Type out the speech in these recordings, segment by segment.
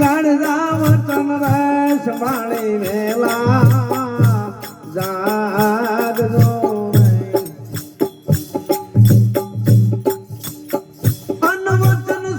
જાણરા વતન રસ વાળી વેલા જાગજો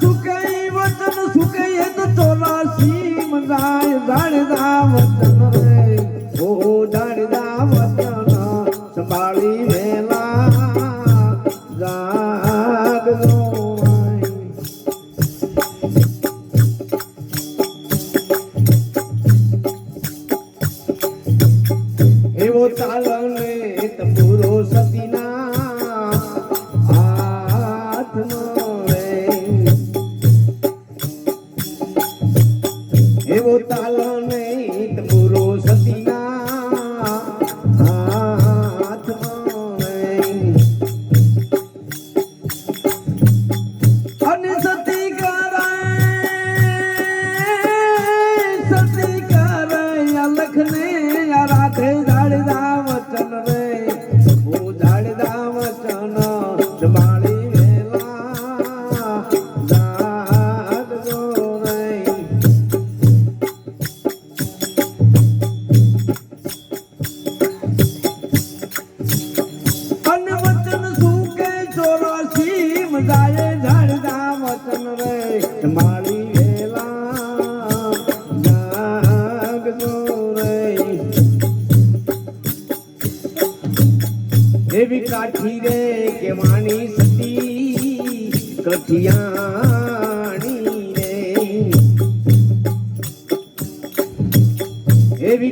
સુકઈ વતન સુકઈ તો ચોલા સીમ જાય જાણરા વતન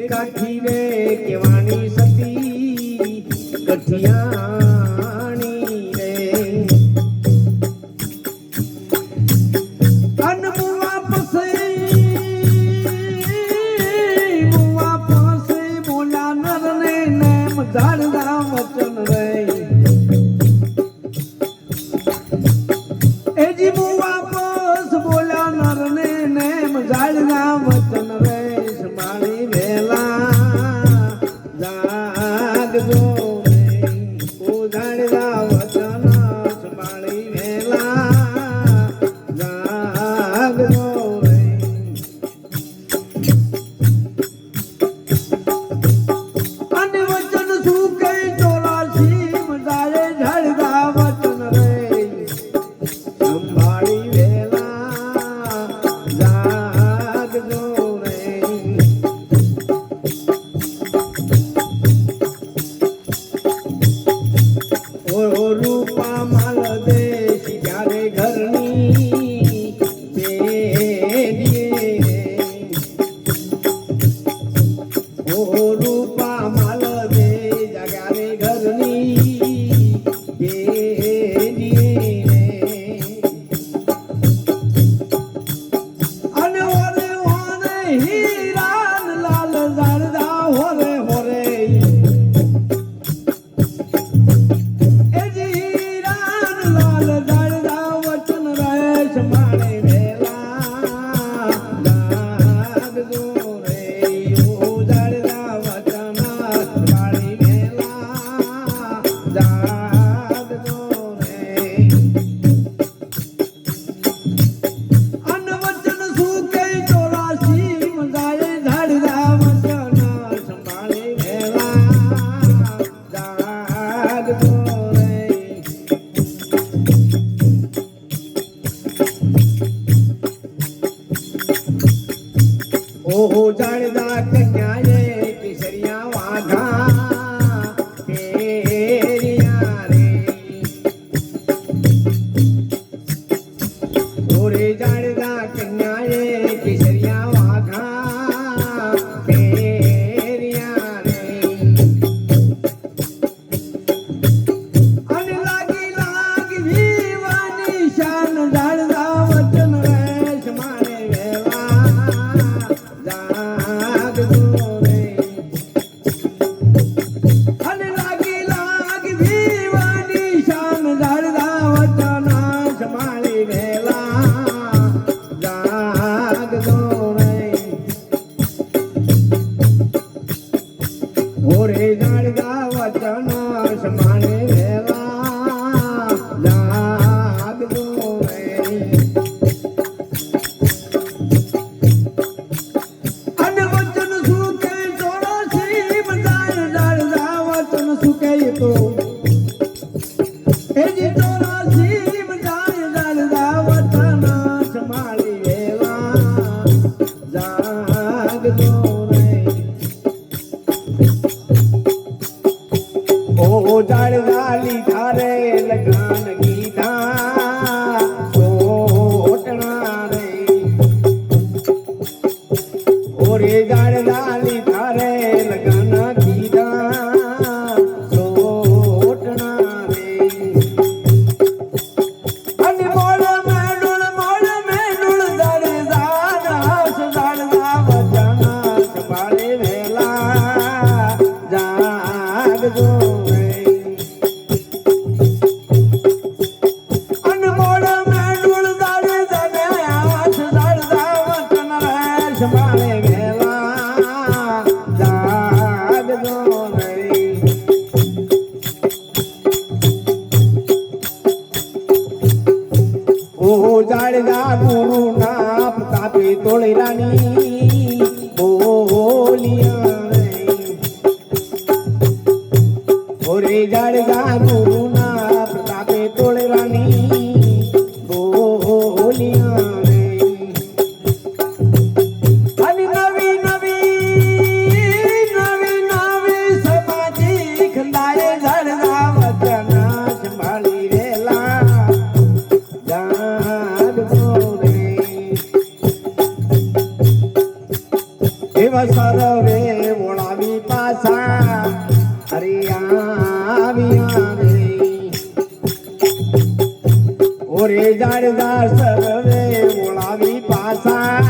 કાઠી રે કેવાની સતી કઠિયાણી રે અન મુવા પસે મુવા પસે બોલા નરને નેમ ધાડ লাগতো તોળી રાણી. બોલિયા રે જાડગા ગુરુ એવા સરવે ઓળાવી પાછા. અરે આવ્યા રે ઓરે જાડદા સરવે ઓળાવી પાછા.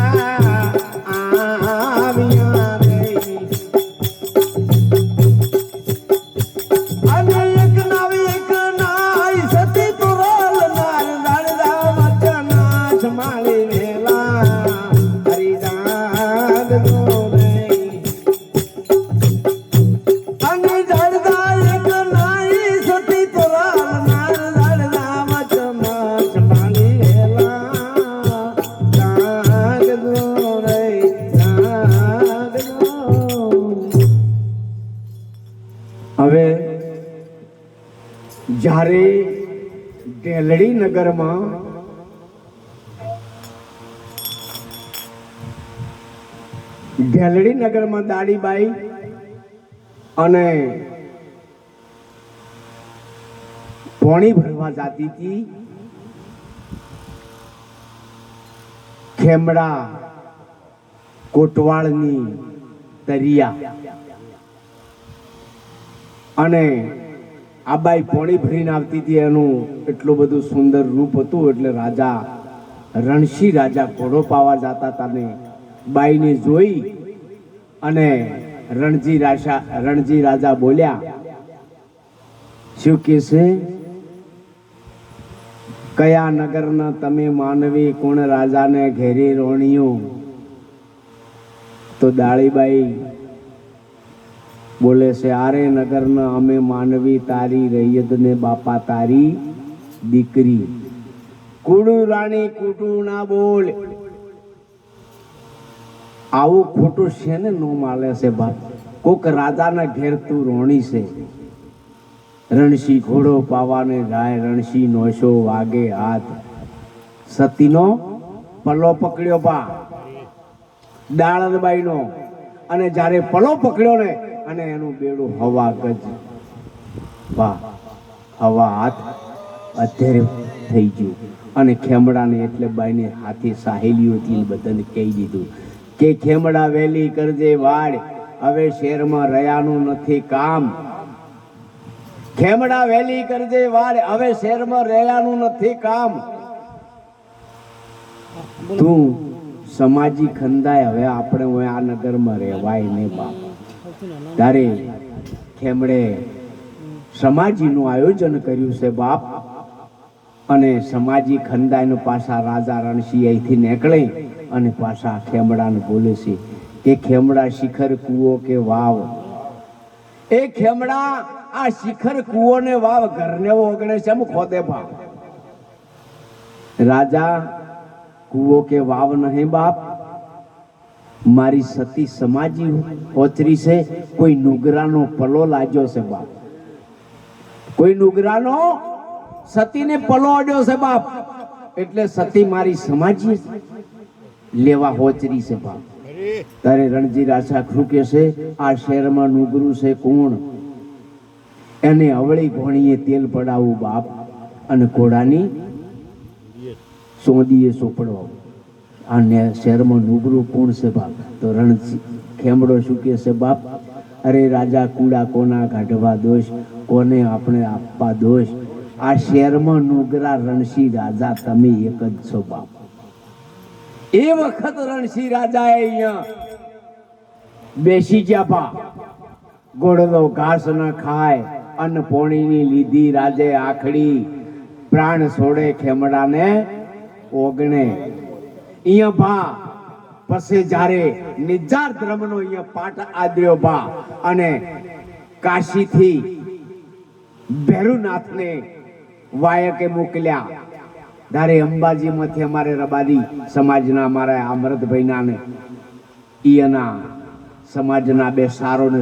જ્યારે ડેલડી નગરમાં ડેલડી નગરમાં દાડીબાઈ અને પોણી ભરવા જાતી હતી, ખેમડા કોટવાળની તરિયા અને આ બાઈ પોણી ભરીને આવતી હતી, એનું એટલું બધું સુંદર રૂપ હતું, એટલે રાજા રણશી રાજા ઘોડો પાવા જતા હતા ને બાઈને જોઈ અને રણજી રાજા રણજી રાજા બોલ્યા, શું છે? કયા નગરના તમે માનવી કોણ રાજાને ઘેરી રોણિયું? તો દાળીબાઈ બોલે છે, આરે નગરના અમે માનવી તારી રૈયત ને બાપા તારી દીકરી. કુડુ રાણી કુટુ ના બોલ. આવું ખોટું છે ને નો માલે છે બાપ. કોક રાજાના ઘેર તું રોણી છે. રણસી ઘોડો પાવાને જાય રણસી નોશો વાગે હાથ. સતીનો પલ્લો પકડ્યો બા. દાળનબાઈનો અને જ્યારે પલો પકડ્યો ને અને એનું બેડું હવા ગજ વાહ હવા હાથ અત્યારે થઈ ગયું. અને ખેમડાને એટલે બાઈને હાથી સાહેલીઓથી બધાને કહી દીધું કે ખેમડા વેલી કરજે વાડ, હવે શહેરમાં રહ્યાનું નથી કામ. ખેમડા વેલી કરજે વાડ, હવે શહેરમાં રહેવાનું નથી કામ. તું સમાજી ખંદાય, હવે આપણે આ નગરમાં રહેવાય નહીં બાપ. ત્યારે ખેમડે સમાજીનું આયોજન કર્યું છે બાપ. અને સમાજી ખંદાયનો પાછા રાજા રણસિંહ અહીંથી નીકળે અને પાછા ખેમડાને બોલે છે કે ખેમડા શિખર કૂવો કે વાવ. એ ખેમડા આ શિખર કૂવો ને વાવ ઘરને ઓગણે છે, એમ ખોદે ભાવ રાજા, કૂવો કે વાવ નહીં બાપ? મારી સતી સમાજી હોચરી છે, કોઈ નુગરાનો પલો લાગ્યો છે બાપ. કોઈ નુગરાનો સતીને પલો અડ્યો છે બાપ. એટલે સતી મારી સમાજી લેવા હોચરી છે બાપ. તારે રણજી રાજા ખુકે છે, આ શહેરમાં નુગરું છે કોણ? એને અવળી ઘોણીએ તેલ પડાવવું બાપ અને ઘોડાની સોદીએ સોપડવા. આ ને શહેરમાં નુગરું કોણ છે બાપ? તો રણ ખેમડો શું કે છે બાપ? અરે રાજા, કુડા કોના કાઢવા દોષ? કોને આપણે આપવા દોષ? આ શહેરમાં નુગરા રણસી રાજા, તમે એક જ છો બાપ. એ વખત રણસી રાજા અહીંયા બેસી ગયા બા ગોળનો ઘાસ ન ખાય, અન્ન પોણીની લીધી રાજે આખડી. પ્રાણ છોડે ખેમડાને ઓગણે. અહીંયા બા. પછી જ્યારે નિજાર ધર્મનો અહીંયા પાઠ આદર્યો બા અને કાશીથી ભેરુનાથને વાયકે મોકલ્યા. ધારે અંબાજીમાંથી અમારે રબારી સમાજના અમારા અમૃતભાઈના ને ઈયના સમાજના બે સારો ને